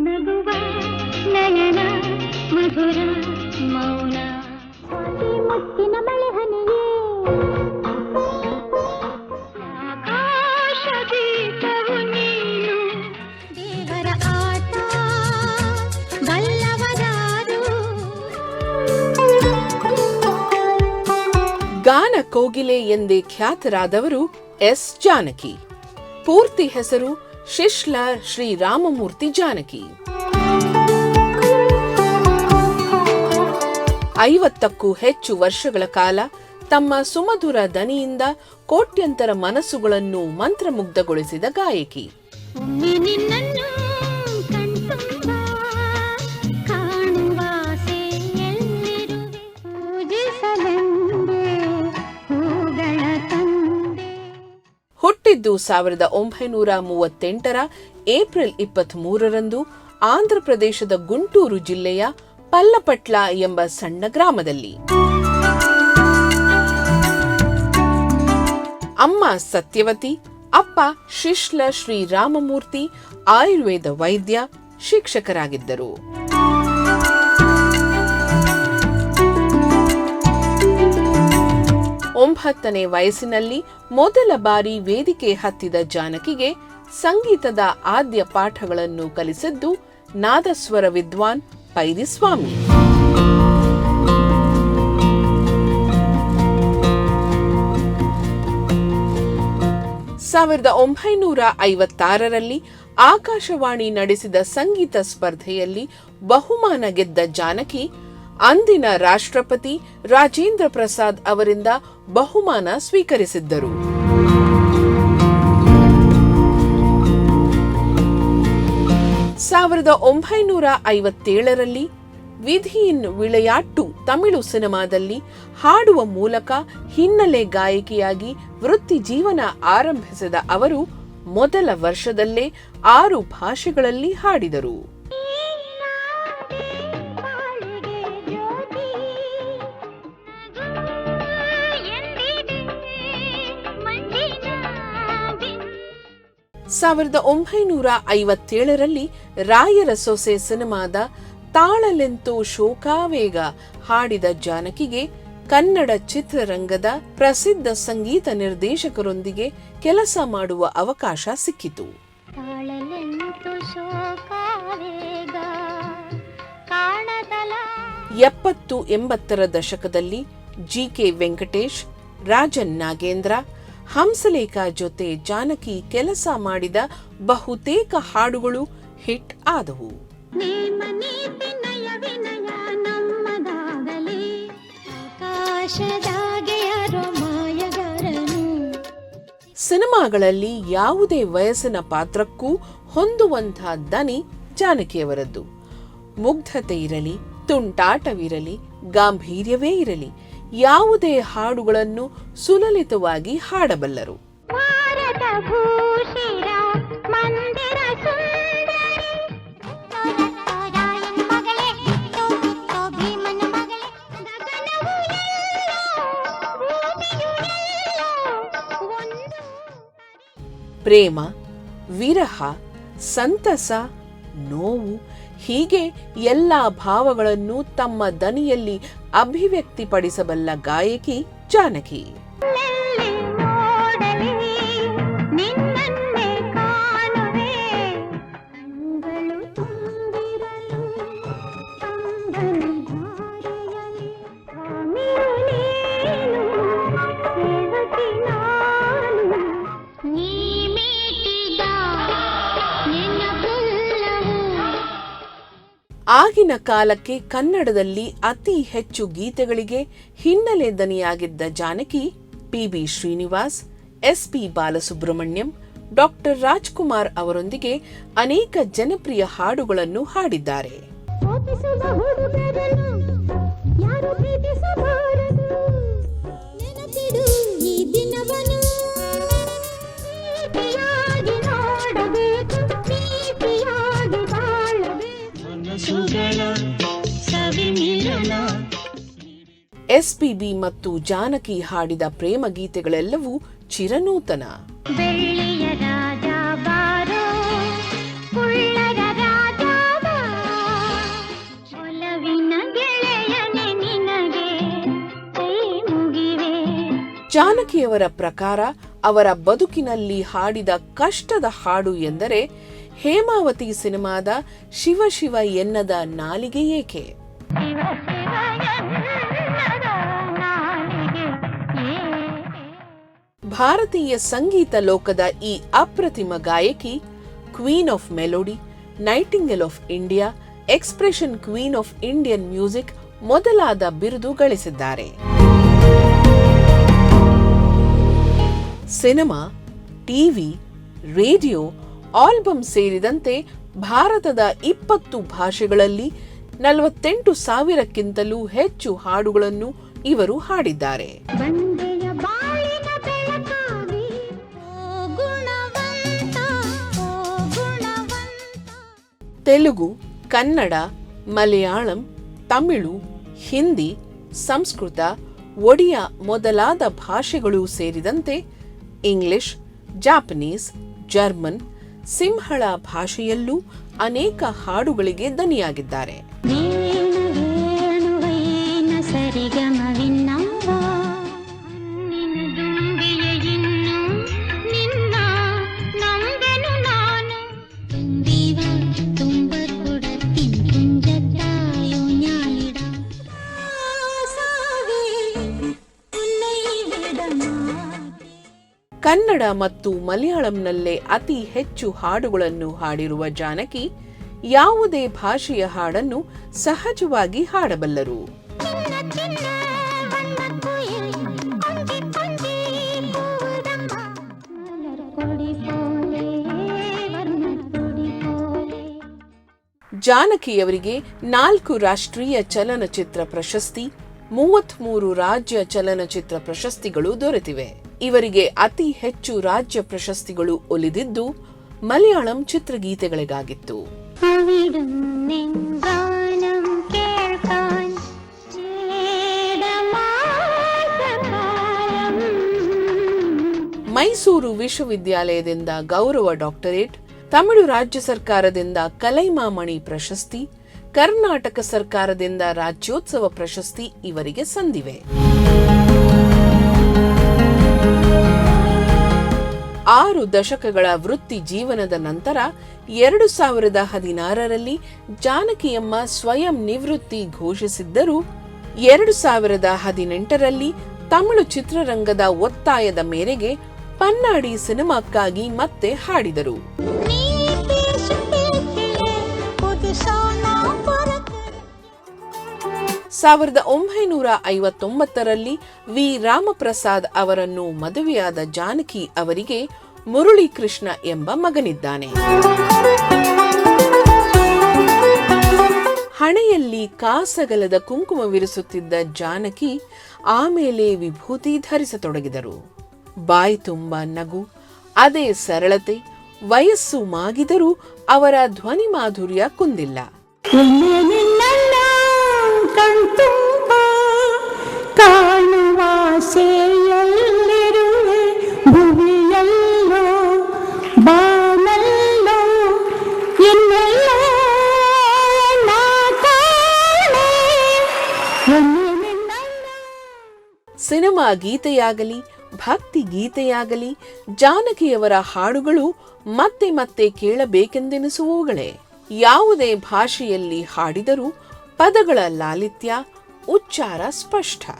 ನಗುವ ನಯನ ಮಧುರ ಮೌನ. ಮುತ್ತಿನ ಮಳೆ ಹನಿಯೇ ಆಕಾಶ ದೀಪವು ನೀನು. ದೇವರ ಆಟ ಬಲ್ಲವರಾರು ಗಾನ ಕೋಗಿಲೆ ಎಂದೇ ಖ್ಯಾತರಾದವರು ಎಸ್ ಜಾನಕಿ. ಪೂರ್ತಿ ಹೆಸರು ಶಿಶ್ಲ ಶ್ರೀ ರಾಮಮೂರ್ತಿ ಜಾನಕಿ. ಐವತ್ತಕ್ಕೂ ಹೆಚ್ಚು ವರ್ಷಗಳ ಕಾಲ ತಮ್ಮ ಸುಮಧುರ ದನಿಯಿಂದ ಕೋಟ್ಯಂತರ ಮನಸ್ಸುಗಳನ್ನು ಮಂತ್ರಮುಗ್ಧಗೊಳಿಸಿದ ಗಾಯಕಿ. ಹುಟ್ಟಿದ್ದು ಸಾವಿರದ ಒಂಬೈನೂರ ಮೂವತ್ತೆಂಟರ ಏಪ್ರಿಲ್ ಇಪ್ಪತ್ತ್ ಮೂರರಂದು ಆಂಧ್ರಪ್ರದೇಶದ ಗುಂಟೂರು ಜಿಲ್ಲೆಯ ಪಲ್ಲಪಟ್ಲ ಎಂಬ ಸಣ್ಣ ಗ್ರಾಮದಲ್ಲಿ. ಅಮ್ಮ ಸತ್ಯವತಿ, ಅಪ್ಪ ಶಿಶ್ಲ ಶ್ರೀರಾಮಮೂರ್ತಿ, ಆಯುರ್ವೇದ ವೈದ್ಯ, ಶಿಕ್ಷಕರಾಗಿದ್ದರು. ಒಂಬತ್ತನೇ ವಯಸ್ಸಿನಲ್ಲಿ ಮೊದಲ ಬಾರಿ ವೇದಿಕೆ ಹತ್ತಿದ ಜಾನಕಿಗೆ ಸಂಗೀತದ ಆದ್ಯ ಪಾಠಗಳನ್ನು ಕಲಿಸಿದ್ದು ನಾದಸ್ವರ ವಿದ್ವಾನ್ ಪೈರಿಸ್ವಾಮಿ. ಸಾವಿರದ ಒಂಬೈನೂರ ಐವತ್ತಾರರಲ್ಲಿ ಆಕಾಶವಾಣಿ ನಡೆಸಿದ ಸಂಗೀತ ಸ್ಪರ್ಧೆಯಲ್ಲಿ ಬಹುಮಾನ ಗೆದ್ದ ಜಾನಕಿ ಅಂದಿನ ರಾಷ್ಟ್ರಪತಿ ರಾಜೇಂದ್ರ ಪ್ರಸಾದ್ ಅವರಿಂದ ಬಹುಮಾನ ಸ್ವೀಕರಿಸಿದ್ದರು. ಸಾವಿರದ ಒಂಬೈನೂರ ಐವತ್ತೇಳರಲ್ಲಿ ವಿಧಿಯಿನ್ ವಿಳೆಯಾಟ್ಟು ತಮಿಳು ಸಿನಿಮಾದಲ್ಲಿ ಹಾಡುವ ಮೂಲಕ ಹಿನ್ನೆಲೆ ಗಾಯಕಿಯಾಗಿ ವೃತ್ತಿ ಜೀವನ ಆರಂಭಿಸಿದ ಅವರು ಮೊದಲ ವರ್ಷದಲ್ಲೇ ಆರು ಭಾಷೆಗಳಲ್ಲಿ ಹಾಡಿದರು. ಸಾವಿರದ ಒಂಬೈನೂರ ಐವತ್ತೇಳರಲ್ಲಿ ರಾಯರ ಸೊಸೆ ಸಿನಿಮಾದ ತಾಳಲೆಂತು ಶೋಕಾವೇಗ ಹಾಡಿದ ಜಾನಕಿಗೆ ಕನ್ನಡ ಚಿತ್ರರಂಗದ ಪ್ರಸಿದ್ಧ ಸಂಗೀತ ನಿರ್ದೇಶಕರೊಂದಿಗೆ ಕೆಲಸ ಮಾಡುವ ಅವಕಾಶ ಸಿಕ್ಕಿತು. ಎಪ್ಪತ್ತು ಎಂಬತ್ತರ ದಶಕದಲ್ಲಿ ಜಿ ಕೆ ವೆಂಕಟೇಶ್ ರಾಜನ್ ನಾಗೇಂದ್ರ ಹಂಸಲೇಖ ಜೊತೆ ಜಾನಕಿ ಕೆಲಸ ಮಾಡಿದ ಬಹುತೇಕ ಹಾಡುಗಳು ಹಿಟ್ ಆದವು. ಸಿನಿಮಾಗಳಲ್ಲಿ ಯಾವುದೇ ವಯಸ್ಸಿನ ಪಾತ್ರಕ್ಕೂ ಹೊಂದುವಂಥ ದನಿ ಜಾನಕಿಯವರದ್ದು. ಮುಗ್ಧತೆ ಇರಲಿ ತುಂಟಾಟವಿರಲಿ ಗಾಂಭೀರ್ಯವೇ ಇರಲಿ ಯಾವುದೇ ಹಾಡುಗಳನ್ನು ಸುಲಲಿತವಾಗಿ ಹಾಡಬಲ್ಲರು. ಪ್ರೇಮ ವಿರಹ ಸಂತಸ ನೋವು ಹೀಗೆ ಎಲ್ಲ ಭಾವಗಳನ್ನು ತಮ್ಮ ದನಿಯಲ್ಲಿ ಅಭಿವ್ಯಕ್ತಿಪಡಿಸಬಲ್ಲ ಗಾಯಕಿ ಜಾನಕಿ. ಆಗಿನ ಕಾಲಕ್ಕೆ ಕನ್ನಡದಲ್ಲಿ ಅತಿ ಹೆಚ್ಚು ಗೀತೆಗಳಿಗೆ ಹಿನ್ನೆಲೆ ದನಿಯಾಗಿದ್ದ Janaki, P B Srinivas S P Balasubrahmanyam, doctor Rajkumar ಅವರೊಂದಿಗೆ ಅನೇಕ ಜನಪ್ರಿಯ ಹಾಡುಗಳನ್ನು ಹಾಡಿದ್ದಾರೆ. ಎಸ್ಪಿಬಿ ಮತ್ತು ಜಾನಕಿ ಹಾಡಿದ ಪ್ರೇಮ ಗೀತೆಗಳೆಲ್ಲವೂ ಚಿರನೂತನ. ಜಾನಕಿಯವರ ಪ್ರಕಾರ ಅವರ ಬದುಕಿನಲ್ಲಿ ಹಾಡಿದ ಕಷ್ಟದ ಹಾಡು ಎಂದರೆ ಹೇಮಾವತಿ ಸಿನಿಮಾದ ಶಿವ ಶಿವ ಎನ್ನದ ನಾಲಿಗೆ ಏಕೆ. ಭಾರತೀಯ ಸಂಗೀತ ಲೋಕದ ಈ ಅಪ್ರತಿಮ ಗಾಯಕಿ queen of melody nightingale of India expression queen of Indian music ಮೊದಲಾದ ಬಿರುದು ಗಳಿಸಿದ್ದಾರೆ. ಸಿನಿಮಾ ಟಿವಿ ರೇಡಿಯೋ ಆಲ್ಬಮ್ ಸೇರಿದಂತೆ ಭಾರತದ ಇಪ್ಪತ್ತು ಭಾಷೆಗಳಲ್ಲಿ ನಲವತ್ತೆಂಟು ಸಾವಿರಕ್ಕಿಂತಲೂ ಹೆಚ್ಚು ಹಾಡುಗಳನ್ನು ಇವರು ಹಾಡಿದ್ದಾರೆ. ತೆಲುಗು, ಕನ್ನಡ, ಮಲಯಾಳಂ, ತಮಿಳು, ಹಿಂದಿ, ಸಂಸ್ಕೃತ, ಒಡಿಯಾ ಮೊದಲಾದ ಭಾಷೆಗಳು ಸೇರಿದಂತೆ ಇಂಗ್ಲಿಷ್, ಜಾಪನೀಸ್, ಜರ್ಮನ್, ಸಿಂಹಳ ಭಾಷೆಯಲ್ಲೂ ಅನೇಕ ಹಾಡುಗಳಿಗೆ ದನಿಯಾಗಿದ್ದಾರೆ ಕನ್ನಡ ಮತ್ತು ಮಲಯಾಳಂನಲ್ಲೇ ಅತಿ ಹೆಚ್ಚು ಹಾಡುಗಳನ್ನು ಹಾಡಿರುವ ಜಾನಕಿ ಯಾವುದೇ ಭಾಷೆಯ ಹಾಡನ್ನು ಸಹಜವಾಗಿ ಹಾಡಬಲ್ಲರು. ಜಾನಕಿಯವರಿಗೆ ನಾಲ್ಕು ರಾಷ್ಟ್ರೀಯ ಚಲನಚಿತ್ರ ಪ್ರಶಸ್ತಿ ಮೂವತ್ತ್ಮೂರು ರಾಜ್ಯ ಚಲನಚಿತ್ರ ಪ್ರಶಸ್ತಿಗಳು ದೊರೆತಿವೆ. ಇವರಿಗೆ ಅತಿ ಹೆಚ್ಚು ರಾಜ್ಯ ಪ್ರಶಸ್ತಿಗಳು ಒಲಿದಿದ್ದು ಮಲಯಾಳಂ ಚಿತ್ರಗೀತೆಗಳಿಗಾಗಿತ್ತು. ಮೈಸೂರು ವಿಶ್ವವಿದ್ಯಾಲಯದಿಂದ ಗೌರವ ಡಾಕ್ಟರೇಟ್ ತಮಿಳು ರಾಜ್ಯ ಸರ್ಕಾರದಿಂದ ಕಲೈಮಾಮಣಿ ಪ್ರಶಸ್ತಿ ಕರ್ನಾಟಕ ಸರ್ಕಾರದಿಂದ ರಾಜ್ಯೋತ್ಸವ ಪ್ರಶಸ್ತಿ ಇವರಿಗೆ ಸಂದಿವೆ. ಆರು ದಶಕಗಳ ವೃತ್ತಿ ಜೀವನದ ನಂತರ ಎರಡು ಸಾವಿರದ ಹದಿನಾರರಲ್ಲಿ ಜಾನಕಿಯಮ್ಮ ಸ್ವಯಂ ನಿವೃತ್ತಿ ಘೋಷಿಸಿದ್ದರೂ ಎರಡು ಸಾವಿರದ ಹದಿನೆಂಟರಲ್ಲಿ ತಮಿಳು ಚಿತ್ರರಂಗದ ಒತ್ತಾಯದ ಮೇರೆಗೆ ಪನ್ನಾಡಿ ಸಿನಿಮಾಕ್ಕಾಗಿ ಮತ್ತೆ ಹಾಡಿದರು. ಸಾವಿರದ ಒಂಬೈನೂರ ಐವತ್ತೊಂಬತ್ತರಲ್ಲಿ ವಿ. ರಾಮಪ್ರಸಾದ್ ಅವರನ್ನು ಮದುವೆಯಾದ ಜಾನಕಿ ಅವರಿಗೆ ಮುರುಳಿ ಕೃಷ್ಣ ಎಂಬ ಮಗನಿದ್ದಾನೆ. ಹಣೆಯಲ್ಲಿ ಕಾಸಗಲದ ಕುಂಕುಮವಿರಿಸುತ್ತಿದ್ದ ಜಾನಕಿ ಆಮೇಲೆ ವಿಭೂತಿ ಧರಿಸತೊಡಗಿದರು. ಬಾಯಿ ತುಂಬ ನಗು, ಅದೇ ಸರಳತೆ, ವಯಸ್ಸು ಮಾಗಿದರೂ ಅವರ ಧ್ವನಿ ಮಾಧುರ್ಯ ಕುಂದಿಲ್ಲ ಕಣ್ತುಂಬ ಕಾಣುವಾಸೆಯಲ್ಲಿರುವೆ ಭುವಿಯಲ್ಲೋ ಬಾನಲ್ಲೋ, ಇನ್ನೆಲ್ಲ ಸಿನಿಮಾ ಗೀತೆಯಾಗಲಿ, ಭಕ್ತಿ ಗೀತೆಯಾಗಲಿ, ಜಾನಕಿಯವರ ಹಾಡುಗಳು ಮತ್ತೆ ಮತ್ತೆ ಕೇಳಬೇಕೆಂದೆನಿಸುವವುಗಳೇ. ಯಾವುದೇ ಭಾಷೆಯಲ್ಲಿ ಹಾಡಿದರೂ ಪದಗಳ ಲಾಲಿತ್ಯ, ಉಚ್ಚಾರ ಸ್ಪಷ್ಟ.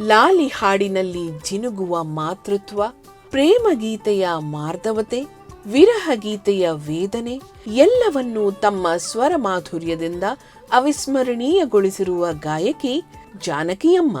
ಲಾಲಿ ಹಾಡಿನಲ್ಲಿ ಜಿನುಗುವ ಮಾತೃತ್ವ, ಪ್ರೇಮ ಗೀತೆಯ ಮಾರ್ಧವತೆ ವಿರಹ ಗೀತೆಯ ವೇದನೆ, ಎಲ್ಲವನ್ನೂ ತಮ್ಮ ಸ್ವರ ಮಾಧುರ್ಯದಿಂದ ಅವಿಸ್ಮರಣೀಯಗೊಳಿಸಿರುವ ಗಾಯಕಿ ಜಾನಕಿಯಮ್ಮ.